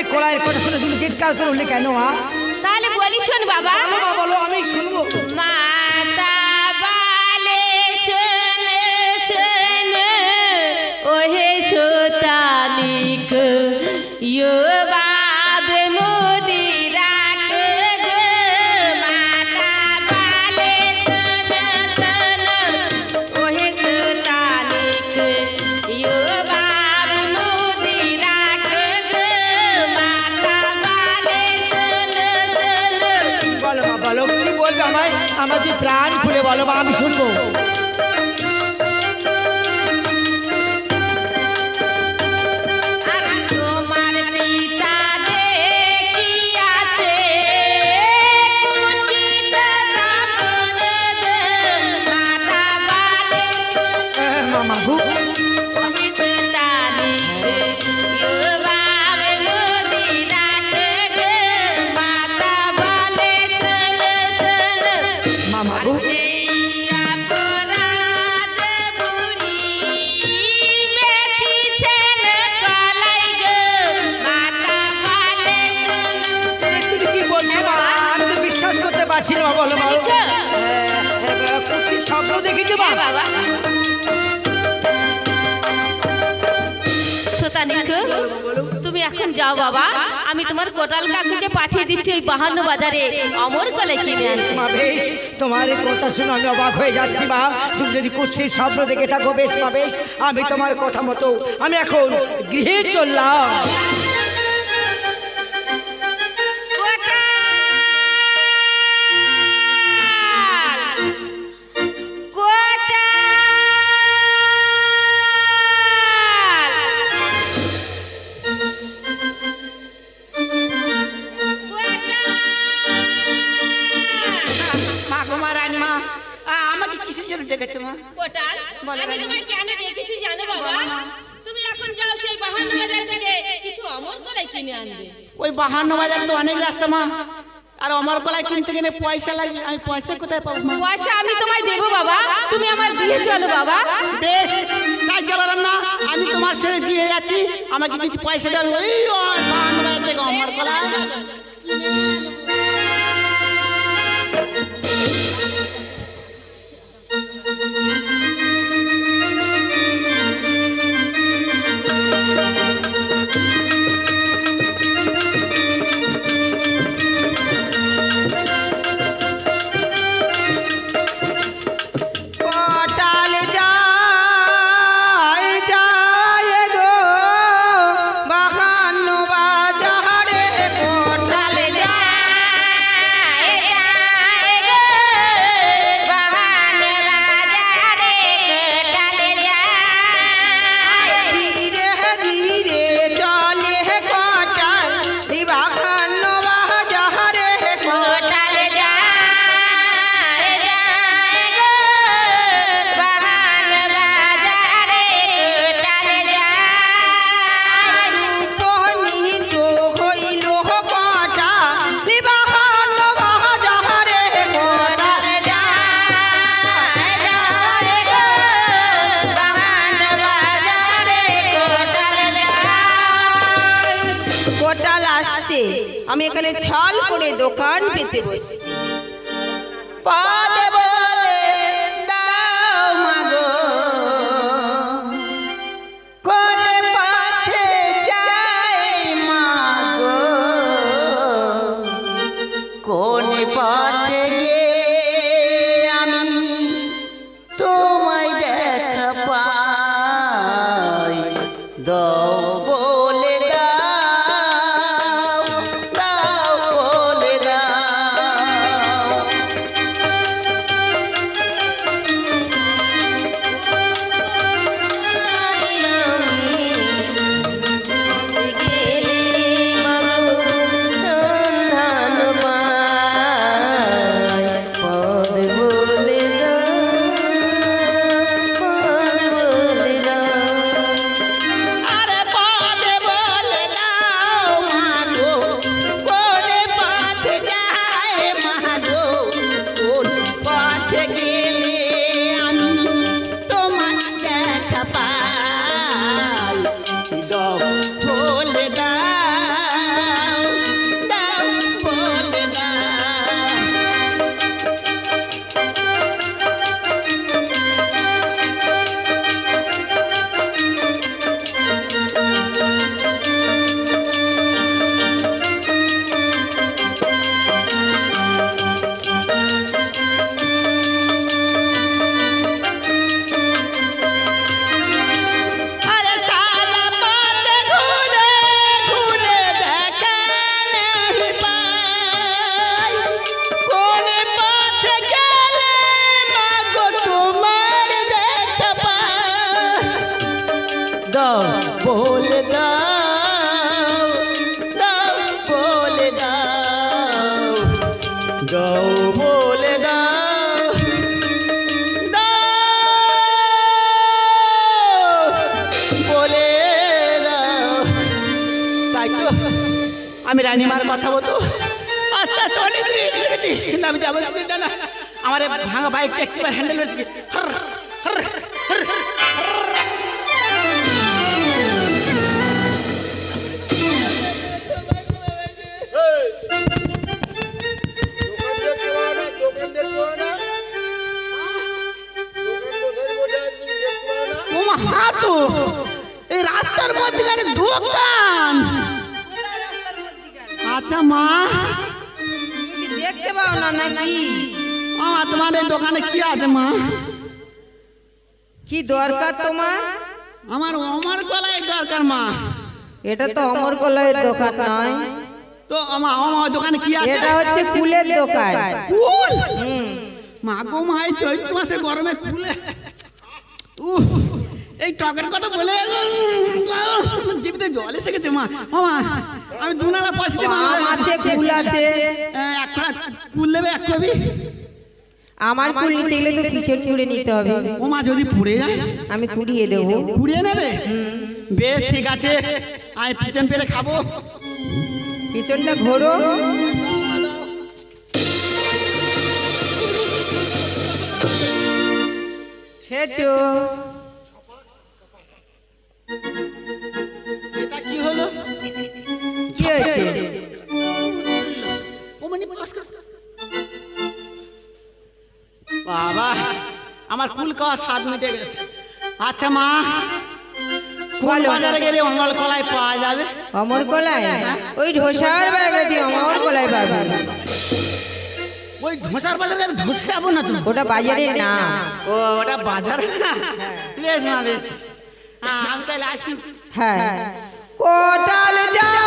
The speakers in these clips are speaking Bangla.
এই কলাইয়ের কথা শুনে তুমি চিৎকার করলে কেন মা? তাহলে বলি শোন বাবা। বলো বলো আমি শুনব। মাতা খুলে বলো বা আমি শুনব। যাও বাবা, আমি তোমার কোটাল কাকুকে পাঠিয়ে দিচ্ছি ওই বাহান্ন বাজারে। অমর কলে কিনে আসি মা, বেশ, তোমার এই কথা শুনে আমি অবাক হয়ে যাচ্ছি বা তুমি যদি কুস্তির স্বপ্ন দেখে থাকো, বেশ মা, বেশ, আমি তোমার কথা মতো, আমি এখন গৃহে চললাম। ওই বাহান্ন বাজার তো অনেক রাস্তা মা। আর আমার কলাই কিনতে গেলে পয়সা লাগে আমি পয়সা কোথায় পাবো মা? পয়সা আমি তোমায় দেবো বাবা তুমি আমার বিয়ে চলো বাবা। বেশ তাই চলো রান্না। আমি তোমার সঙ্গে গিয়ে যাচ্ছি আমাকে কিছু পয়সা দেবে ওই বাহান্ন বাজার থেকে আমার কলাই আসছে আমি এখানে ছাল করে দোকান পেতে বসছি। রানীমার কথা বলতো? আস্তে আস্তে, অনেক দূরে এসে গেছি। কিন্তু আমি যাব না। আমার ভাঙা বাইকটা একটু হ্যান্ডেল করতে দরকার তোমার? আমার আমার গলায় দরকার মা। এটা তো অমর কলয়ের দোকান নয়। তো আমার আমার দোকানে কি আছে? এটা হচ্ছে কুলের দোকান। কুল? হুম। মা গো মা এই চৈত্র মাসে গরমে কুলে। উহ, এই টকের কথা বলে জিবিতে জল এসে গেছে মা। ও মা আমি দুনালা পয়সা মা আছে কুল আছে। এক কুল দেবে এক কবি আমার কুল নিতে গেলে তো পিছন কুড়ে নিতে হবে। ও মা যদি পুড়ে যায়? আমি কুড়িয়ে দেবো। পুড়িয়ে নেবে? বেশ ঠিক আছে। আমি পিছন পেরে খাব। পিছনটা ঘোরো। খেয়েছো? বাবা আমার কুল খাওয়া স্বাদ মিটে গেছে। আচ্ছা মা কোন বলো। বাজারে গেলে অমল কলাই পাওয়া যাবে? অমর কলাই? ওই ঢোসার বাড়ি দিয়ে অমর কলাই পাবে। ওই বাজারে আমি যাব না ওটা বাজারের না ও ওটা বাজারে? না বেশ না বেশ। হ্যাঁ আমি তাহলে আসি। হ্যাঁ। কোটাল যাই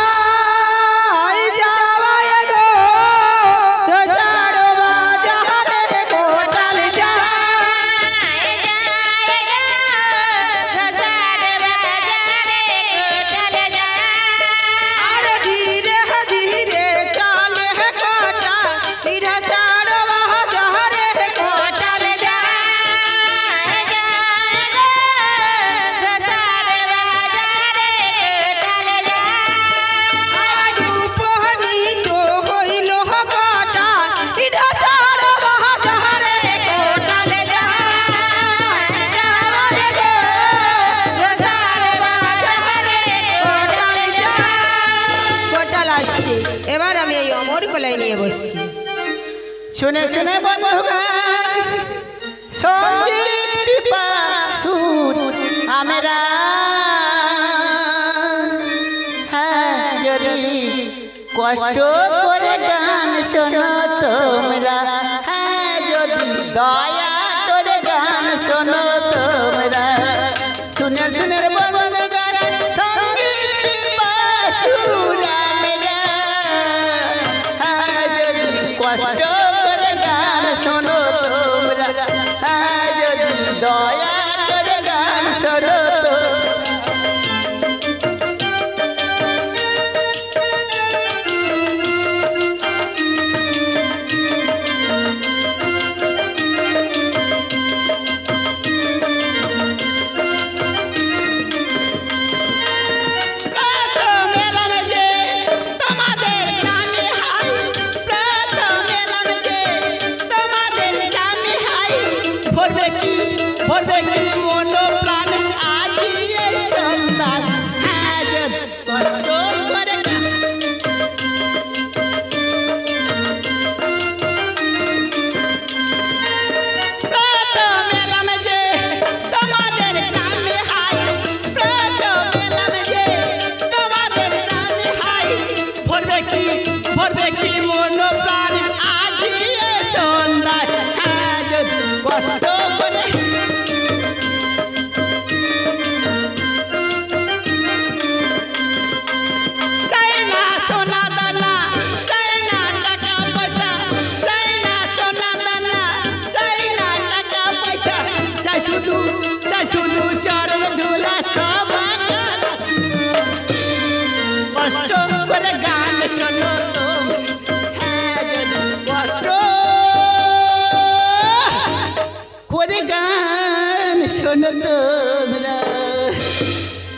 শুনে শুনে বন্ধুগান সংগীত সুর আমরা। হ্যাঁ যদি কষ্ট করে গান শোনো তোমরা। হ্যাঁ যদি দয়া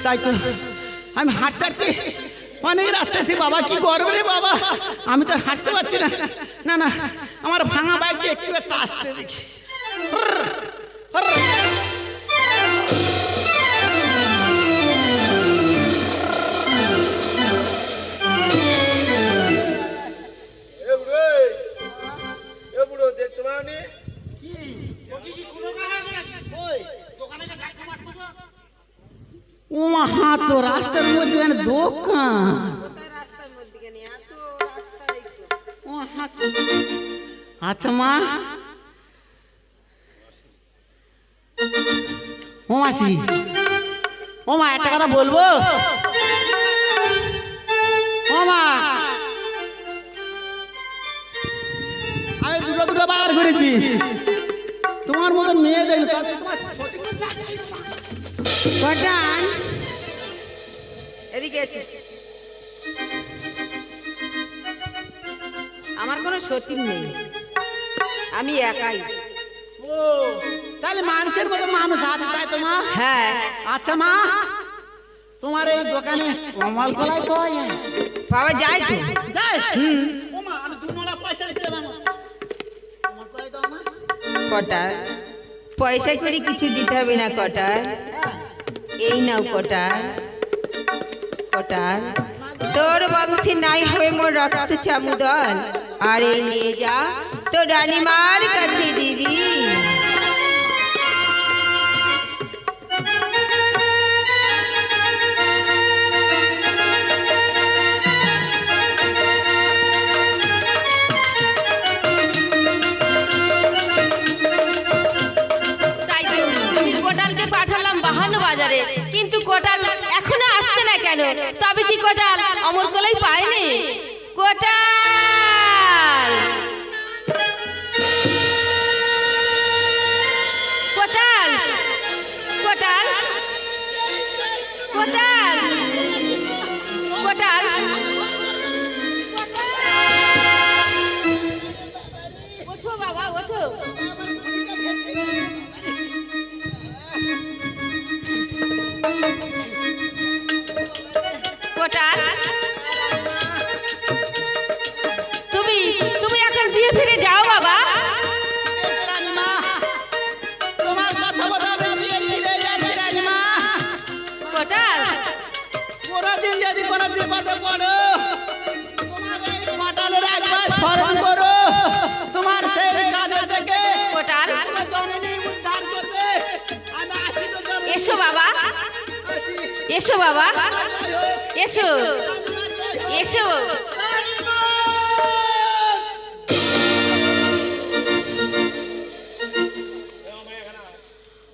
তাই তো আমি হাঁটতে হাঁটতে অনেক রাস্তা আছি বাবা, কি গরম রে বাবা। আমি তো হাঁটতে পারছি না। না না, আমার ভাঙা বাইকটা একটু একটা আসতে দেখি। মাসি ও মা একটা কথা বলব? ও মা। আমি দুটো দুটো বার করেছি। তোমার মতন মেয়ে তোমার এদিকে এসে। আমার কোনো সতী নেই। আমি একাই। ও। তাহলে মানুষের মতো মানুষ আছে তাই তো মা? হ্যাঁ। আচ্ছা মা তোমার এই দোকানে কমাল কলাই পাওয়া যায় পাওয়া যায় তো। যায় ও মা আমি দু পয়সা দিতে পারব কমাল কলাই দাও না কটার পয়সা করে কিছু দিতে হবে না কটার এই নাও কটার কটার তোর বংশে নাই হবে মোর রক্ত চামুদল আর এই নিয়ে যা তো রানীমার কাছে দিবি। বাজারে। কিন্তু কোটাল এখনও আসছে না কেন? তবে কি কোটাল অমর কোলাই পায়নি? কোটাল! কোটাল তুমি তুমি এখন বিয়ে ফিরে যাও বাবা কোটাল কোনোদিন যদি কোনো বিপদে পড়ো। এসো বাবা। এসো বাবা। এসো এসো!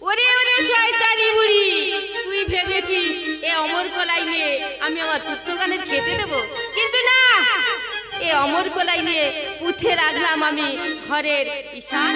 ওরে ওরে শয়তানি বুড়ি, তুই ভেবেছিস এ অমর কলাই নিয়ে, আমি আমার পুত্রগানের খেতে দেব কিন্তু না, এ অমর কলাই নিয়ে পুঁথে রাখলাম আমি ঘরের ঈশান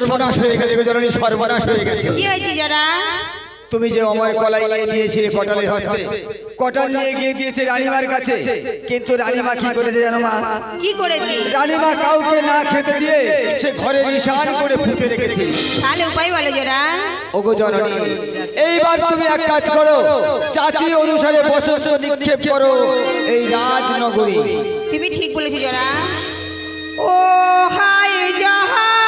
সর্বনাশ হয়ে গেছে জননী সর্বনাশ হয়ে গেছে। কি হয়েছে যারা? তুমি যে অমর কলাই নিয়ে দিয়েছিলে কটালের হস্তে কটাল নিয়ে গিয়ে দিয়েছে রানীমার কাছে কিন্তু রানীমা কি করেছে জানো মা? কি করেছে? রানীমা কাউকে না খেতে দিয়ে সে ঘরে নিশান করে পুঁতে রেখেছে। তাহলে উপায় বলো যারা। ওগো জননী এইবার তুমি এক কাজ করো জাতি অনুসারে বসন্ত নিক্ষেপ করো এই রাজনগরী। তুমি ঠিক বলেছ যারা। ও হাই যাহারা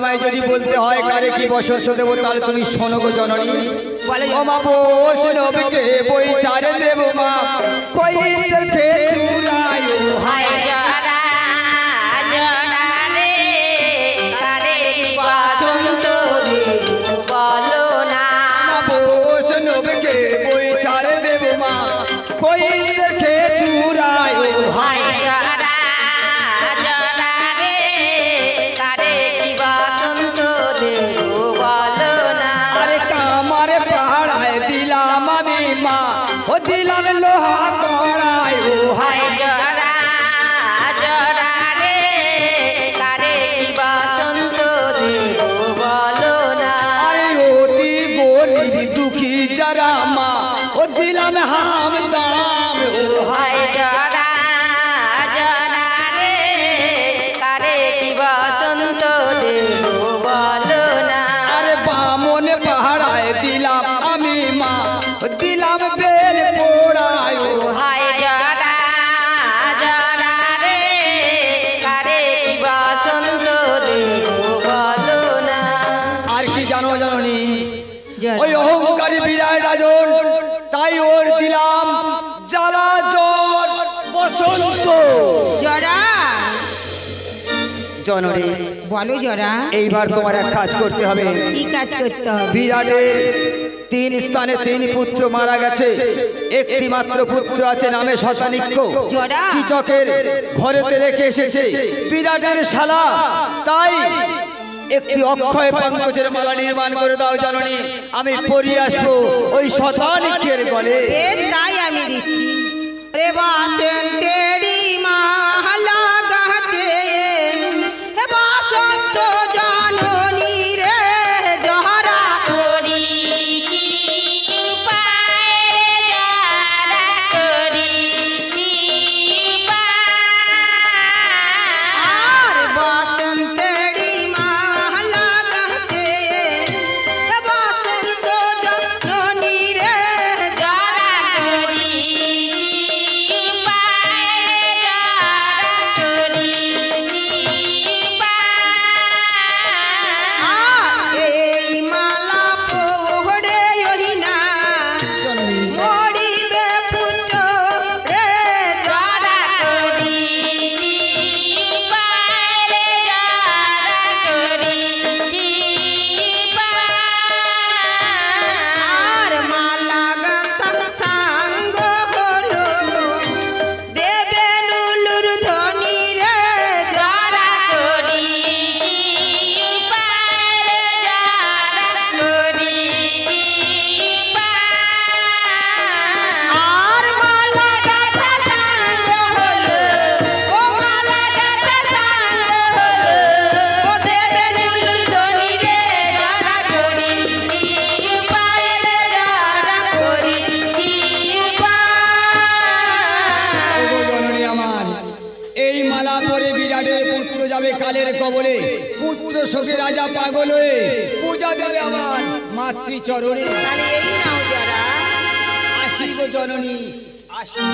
আমায় যদি বলতে হয় কারে কি বসন্ত দেবো, তাহলে তুমি শোনো গো জননী। ও মা বই চারে দেব মা। কই হায়। ও দিলাম লোহা আর কি জানো জানি ওই অহংকারী বিরাট রাজন তাই ওর দিলাম জ্বালা জ্বর বসন্ত। জরা। জননী বলো জরা। এইবার তোমার এক কাজ করতে হবে। কি কাজ করতে হবে? বিরাটের তিন স্থানে তিন পুত্র মারা গেছে। একটি মাত্র পুত্র আছে নামে শতানিক্ষ। জরা। কিচকের ঘরেতে রেখে এসেছে। বিরাটের শালা তাই একটি অক্ষয় পঙ্কজের মালা নির্মাণ করে দাও জাননি। আমি পরি আসব ওই শতানিক্ষের গলে। বেশ তাই আমি দিচ্ছি। রে বাসন্তেরি শোকে রাজা পাগল হয়ে পূজা দেবে আমার মাতৃচরণে। আসিব জননী আসি